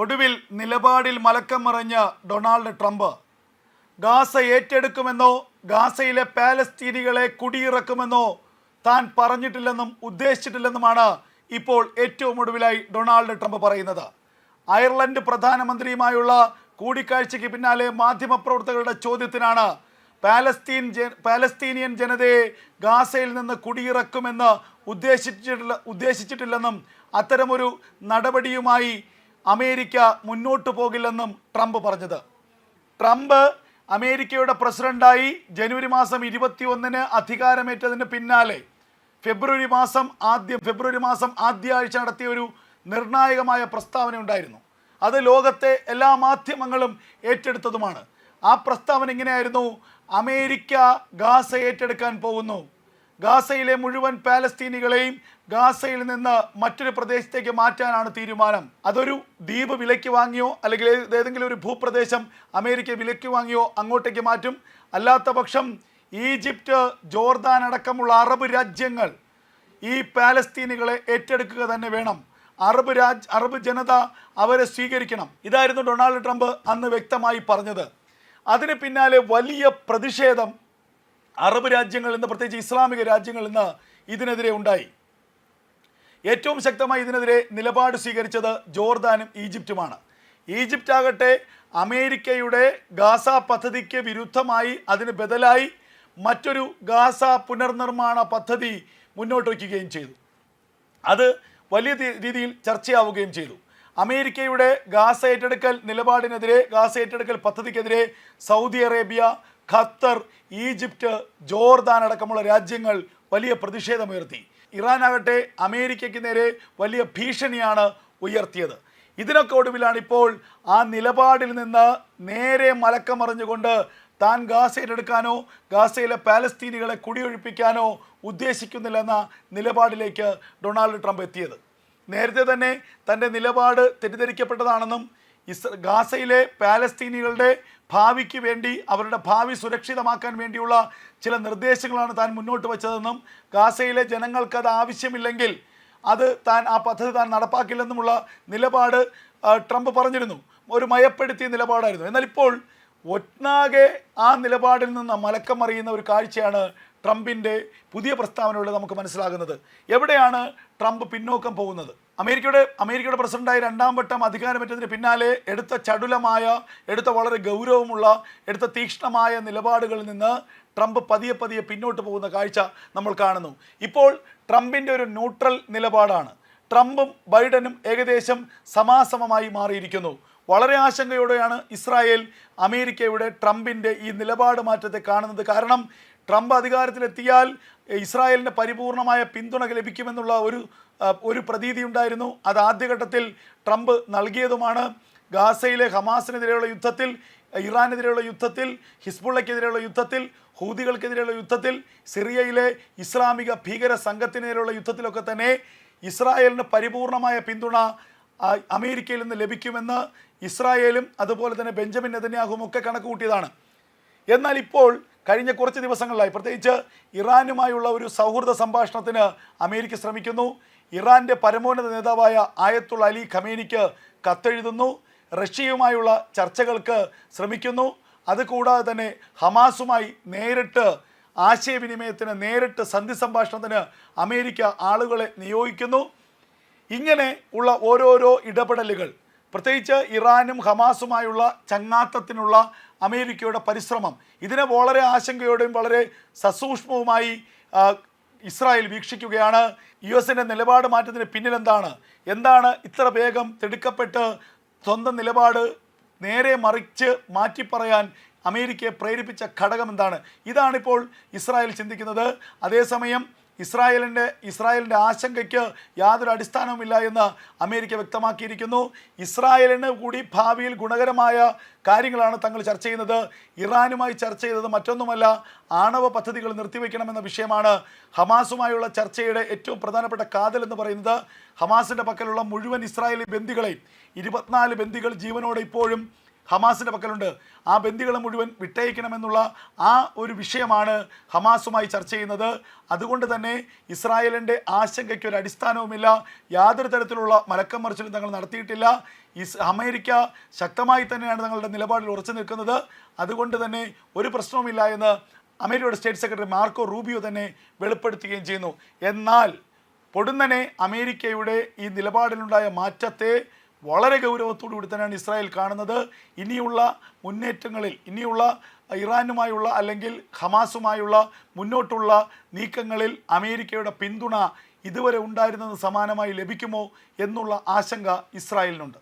ഒടുവിൽ നിലപാടിൽ മലക്കം മറിഞ്ഞ ഡൊണാൾഡ് ട്രംപ്. ഗാസ ഏറ്റെടുക്കുമെന്നോ ഗാസയിലെ പാലസ്തീനികളെ കുടിയിറക്കുമെന്നോ താൻ പറഞ്ഞിട്ടില്ലെന്നും ഉദ്ദേശിച്ചിട്ടില്ലെന്നുമാണ് ഇപ്പോൾ ഏറ്റവും ഒടുവിലായി ഡൊണാൾഡ് ട്രംപ് പറയുന്നത്. അയർലൻഡ് പ്രധാനമന്ത്രിയുമായുള്ള കൂടിക്കാഴ്ചയ്ക്ക് പിന്നാലെ മാധ്യമപ്രവർത്തകരുടെ ചോദ്യത്തിനാണ് പാലസ്തീൻ പാലസ്തീനിയൻ ജനതയെ ഗാസയിൽ നിന്ന് കുടിയിറക്കുമെന്ന് ഉദ്ദേശിച്ചിട്ടില്ല ഉദ്ദേശിച്ചിട്ടില്ലെന്നും അത്തരമൊരു നടപടിയുമായി അമേരിക്ക മുന്നോട്ട് പോകില്ലെന്നും ട്രംപ് പറഞ്ഞത്. ട്രംപ് അമേരിക്കയുടെ പ്രസിഡന്റായി ജനുവരി മാസം ഇരുപത്തി ഒന്നിന് അധികാരമേറ്റതിന് പിന്നാലെ ഫെബ്രുവരി മാസം ആദ്യം ഫെബ്രുവരി മാസം ആദ്യ ആഴ്ച നടത്തിയ ഒരു നിർണായകമായ പ്രസ്താവന ഉണ്ടായിരുന്നു. അത് ലോകത്തെ എല്ലാ മാധ്യമങ്ങളും ഏറ്റെടുത്തതുമാണ്. ആ പ്രസ്താവന ഇങ്ങനെയായിരുന്നു അമേരിക്ക ഗാസ ഏറ്റെടുക്കാൻ പോകുന്നു. ഗാസയിലെ മുഴുവൻ പാലസ്തീനികളെയും ഗാസയിൽ നിന്ന് മറ്റൊരു പ്രദേശത്തേക്ക് മാറ്റാനാണ് തീരുമാനം. അതൊരു ദ്വീപ് വിലയ്ക്ക് വാങ്ങിയോ അല്ലെങ്കിൽ ഏതെങ്കിലും ഒരു ഭൂപ്രദേശം അമേരിക്ക വിലയ്ക്ക് വാങ്ങിയോ അങ്ങോട്ടേക്ക് മാറ്റും. അല്ലാത്ത പക്ഷം ഈജിപ്റ്റ് ജോർദാൻ അടക്കമുള്ള അറബ് രാജ്യങ്ങൾ ഈ പാലസ്തീനികളെ ഏറ്റെടുക്കുക തന്നെ വേണം. അറബ് രാജ് അറബ് ജനത അവരെ സ്വീകരിക്കണം. ഇതായിരുന്നു ഡൊണാൾഡ് ട്രംപ് അന്ന് വ്യക്തമായി പറഞ്ഞത്. അതിന് പിന്നാലെ വലിയ പ്രതിഷേധം അറബ് രാജ്യങ്ങളിൽ നിന്ന് പ്രത്യേകിച്ച് ഇസ്ലാമിക രാജ്യങ്ങളിൽ നിന്ന് ഇതിനെതിരെ ഉണ്ടായി. ഏറ്റവും ശക്തമായി ഇതിനെതിരെ നിലപാട് സ്വീകരിച്ചത് ജോർദാനും ഈജിപ്തുമാണ്. ഈജിപ്റ്റ് ആകട്ടെ അമേരിക്കയുടെ ഗാസ പദ്ധതിക്ക് വിരുദ്ധമായി അതിന് ബദലായി മറ്റൊരു ഗാസ പുനർനിർമ്മാണ പദ്ധതി മുന്നോട്ട് വയ്ക്കുകയും ചെയ്തു. അത് വലിയ രീതിയിൽ ചർച്ചയാവുകയും ചെയ്തു. അമേരിക്കയുടെ ഗാസ ഏറ്റെടുക്കൽ നിലപാടിനെതിരെ ഗാസ ഏറ്റെടുക്കൽ പദ്ധതിക്കെതിരെ Saudi Arabia Qatar Egypt Jordan അടക്കമുള്ള രാജ്യങ്ങൾ വലിയ പ്രതിഷേധമുയർത്തി. ഇറാൻ ആകട്ടെ അമേരിക്കയ്ക്ക് നേരെ വലിയ ഭീഷണിയാണ് ഉയർത്തിയത്. ഇതിനൊക്കെ ഒടുവിലാണ് ഇപ്പോൾ ആ നിലപാടിൽ നിന്ന് നേരെ മലക്കമറിഞ്ഞുകൊണ്ട് താൻ ഗാസ ഏറ്റെടുക്കാനോ ഗാസയിലെ പാലസ്തീനികളെ കുടിയൊഴിപ്പിക്കാനോ ഉദ്ദേശിക്കുന്നില്ലെന്ന നിലപാടിലേക്ക് ഡൊണാൾഡ് ട്രംപ് എത്തിയത്. നേരത്തെ തന്നെ തന്റെ നിലപാട് തെറ്റിദ്ധരിക്കപ്പെട്ടതാണെന്നും ഇസ് ഗാസയിലെ പാലസ്തീനികളുടെ ഭാവിക്ക് വേണ്ടി അവരുടെ ഭാവി സുരക്ഷിതമാക്കാൻ വേണ്ടിയുള്ള ചില നിർദ്ദേശങ്ങളാണ് താൻ മുന്നോട്ട് വച്ചതെന്നും ഗാസയിലെ ജനങ്ങൾക്ക് അത് ആവശ്യമില്ലെങ്കിൽ അത് താൻ ആ പദ്ധതി താൻ നടപ്പാക്കില്ലെന്നുമുള്ള നിലപാട് ട്രംപ് പറഞ്ഞിരുന്നു. ഒരു മയപ്പെടുത്തിയ നിലപാടായിരുന്നു. എന്നാൽ ഇപ്പോൾ ഒന്നാകെ ആ നിലപാടിൽ നിന്ന് മലക്കം അറിയുന്ന ഒരു കാഴ്ചയാണ് ട്രംപിന്റെ പുതിയ പ്രസ്താവനയോട് നമുക്ക് മനസ്സിലാകുന്നത്. എവിടെയാണ് ട്രംപ് പിന്നോക്കം പോകുന്നത്? അമേരിക്കയുടെ അമേരിക്കയുടെ പ്രസിഡന്റായി രണ്ടാം വട്ടം അധികാരമേറ്റതിന് പിന്നാലെ എടുത്ത ചടുലമായ എടുത്ത വളരെ ഗൗരവമുള്ള എടുത്ത തീക്ഷ്ണമായ നിലപാടുകളിൽ നിന്ന് ട്രംപ് പതിയെ പതിയെ പിന്നോട്ട് പോകുന്ന കാഴ്ച നമ്മൾ കാണുന്നു. ഇപ്പോൾ ട്രംപിന്റെ ഒരു ന്യൂട്രൽ നിലപാടാണ്. ട്രംപും ബൈഡനും ഏകദേശം സമാസമമായി മാറിയിരിക്കുന്നു. വളരെ ആശങ്കയോടെയാണ് ഇസ്രായേൽ അമേരിക്കയുടെ ട്രംപിന്റെ ഈ നിലപാട് മാറ്റത്തെ കാണുന്നത്. കാരണം ട്രംപ് അധികാരത്തിലെത്തിയാൽ ഇസ്രായേലിന് പരിപൂർണമായ പിന്തുണ ലഭിക്കുമെന്നുള്ള ഒരു ഒരു പ്രതീതി ഉണ്ടായിരുന്നു. അത് ആദ്യഘട്ടത്തിൽ ട്രംപ് നൽകിയതുമാണ്. ഗാസയിലെ ഹമാസിനെതിരെയുള്ള യുദ്ധത്തിൽ ഇറാനെതിരെയുള്ള യുദ്ധത്തിൽ ഹിസ്ബുള്ളയ്ക്കെതിരെയുള്ള യുദ്ധത്തിൽ ഹൂതികൾക്കെതിരെയുള്ള യുദ്ധത്തിൽ സിറിയയിലെ ഇസ്ലാമിക ഭീകര സംഘത്തിനെതിരെയുള്ള യുദ്ധത്തിലൊക്കെ തന്നെ ഇസ്രായേലിന് പരിപൂർണമായ പിന്തുണ അമേരിക്കയിൽ നിന്ന് ലഭിക്കുമെന്ന് ഇസ്രായേലും അതുപോലെ തന്നെ ബെഞ്ചമിൻ നെതന്യാഹുവും ഒക്കെ കണക്ക് കൂട്ടിയതാണ് എന്നാൽ ഇപ്പോൾ കഴിഞ്ഞ കുറച്ച് ദിവസങ്ങളിലായി പ്രത്യേകിച്ച് ഇറാനുമായുള്ള ഒരു സൗഹൃദ സംഭാഷണത്തിന് അമേരിക്ക ശ്രമിക്കുന്നു. ഇറാന്റെ പരമോന്നത നേതാവായ ആയത്തുള്ള അലി ഖമേനിക്ക് കത്തെഴുതുന്നു. റഷ്യയുമായുള്ള ചർച്ചകൾക്ക് ശ്രമിക്കുന്നു. അതുകൂടാതെ തന്നെ ഹമാസുമായി നേരിട്ട് ആശയവിനിമയത്തിന് നേരിട്ട് സന്ധി സംഭാഷണത്തിന് അമേരിക്ക ആളുകളെ നിയോഗിക്കുന്നു. ഇങ്ങനെ ഉള്ള ഓരോരോ ഇടപെടലുകൾ പ്രത്യേകിച്ച് ഇറാനും ഹമാസുമായുള്ള ചങ്ങാത്തത്തിനുള്ള അമേരിക്കയുടെ പരിശ്രമം ഇതിനെ വളരെ ആശങ്കയോടെയും വളരെ സസൂക്ഷ്മവുമായി ഇസ്രായേൽ വീക്ഷിക്കുകയാണ്. യു എസിന്റെ നിലപാട് മാറ്റത്തിന് പിന്നിലെന്താണ്? എന്താണ് ഇത്ര വേഗം തിടുക്കപ്പെട്ട് സ്വന്തം നിലപാട് നേരെ മറിച്ച് മാറ്റിപ്പറയാൻ അമേരിക്കയെ പ്രേരിപ്പിച്ച ഘടകം എന്താണ് ഇതാണിപ്പോൾ ഇസ്രായേൽ ചിന്തിക്കുന്നത്. അതേസമയം ഇസ്രായേലിന്റെ ഇസ്രായേലിന്റെ ആശങ്കയ്ക്ക് യാതൊരു അടിസ്ഥാനവുമില്ല എന്ന് അമേരിക്ക വ്യക്തമാക്കിയിരിക്കുന്നു. ഇസ്രായേലിന് കൂടി ഭാവിയിൽ ഗുണകരമായ കാര്യങ്ങളാണ് തങ്ങൾ ചർച്ച ചെയ്യുന്നത്. ഇറാനുമായി ചർച്ച ചെയ്തത് മറ്റൊന്നുമല്ല ആണവ പദ്ധതികൾ നിർത്തിവെക്കണമെന്ന വിഷയമാണ് ഹമാസുമായുള്ള ചർച്ചയുടെ ഏറ്റവും പ്രധാനപ്പെട്ട കാതൽ എന്ന് പറയുന്നത്. ഹമാസിന്റെ പക്കലുള്ള മുഴുവൻ ഇസ്രായേലി ബന്ദികളെയും ഇരുപത്തിനാല് ബന്ദികൾ ജീവനോടെ ഇപ്പോഴും ഹമാസിന്റെ പക്കലുണ്ട്. ആ ബന്ദികളെ മുഴുവൻ വിട്ടയക്കണമെന്നുള്ള ആ ഒരു വിഷയമാണ് ഹമാസുമായി ചർച്ച ചെയ്യുന്നത്. അതുകൊണ്ട് തന്നെ ഇസ്രായേലിന്റെ ആശങ്കയ്ക്ക് ഒരു അടിസ്ഥാനവുമില്ല. യാതൊരു തരത്തിലുള്ള മലക്കം മറിച്ചിലും തങ്ങൾ നടത്തിയിട്ടില്ല. ഇസ് അമേരിക്ക ശക്തമായി തന്നെയാണ് തങ്ങളുടെ നിലപാടിൽ ഉറച്ചു നിൽക്കുന്നത്. അതുകൊണ്ട് തന്നെ ഒരു പ്രശ്നവുമില്ല എന്ന് അമേരിക്കയുടെ സ്റ്റേറ്റ് സെക്രട്ടറി മാർക്കോ റൂബിയോ തന്നെ വെളിപ്പെടുത്തുകയും ചെയ്യുന്നു. എന്നാൽ പൊടുന്നനെ അമേരിക്കയുടെ ഈ നിലപാടിലുണ്ടായ മാറ്റത്തെ വളരെ ഗൗരവത്തോടു കൂടി തന്നെയാണ് ഇസ്രായേൽ കാണുന്നത്. ഇനിയുള്ള മുന്നേറ്റങ്ങളിൽ ഇനിയുള്ള ഇറാനുമായുള്ള അല്ലെങ്കിൽ ഹമാസുമായുള്ള മുന്നോട്ടുള്ള നീക്കങ്ങളിൽ അമേരിക്കയുടെ പിന്തുണ ഇതുവരെ ഉണ്ടായിരുന്നത് സമാനമായി ലഭിക്കുമോ എന്നുള്ള ആശങ്ക ഇസ്രായേലിനുണ്ട്.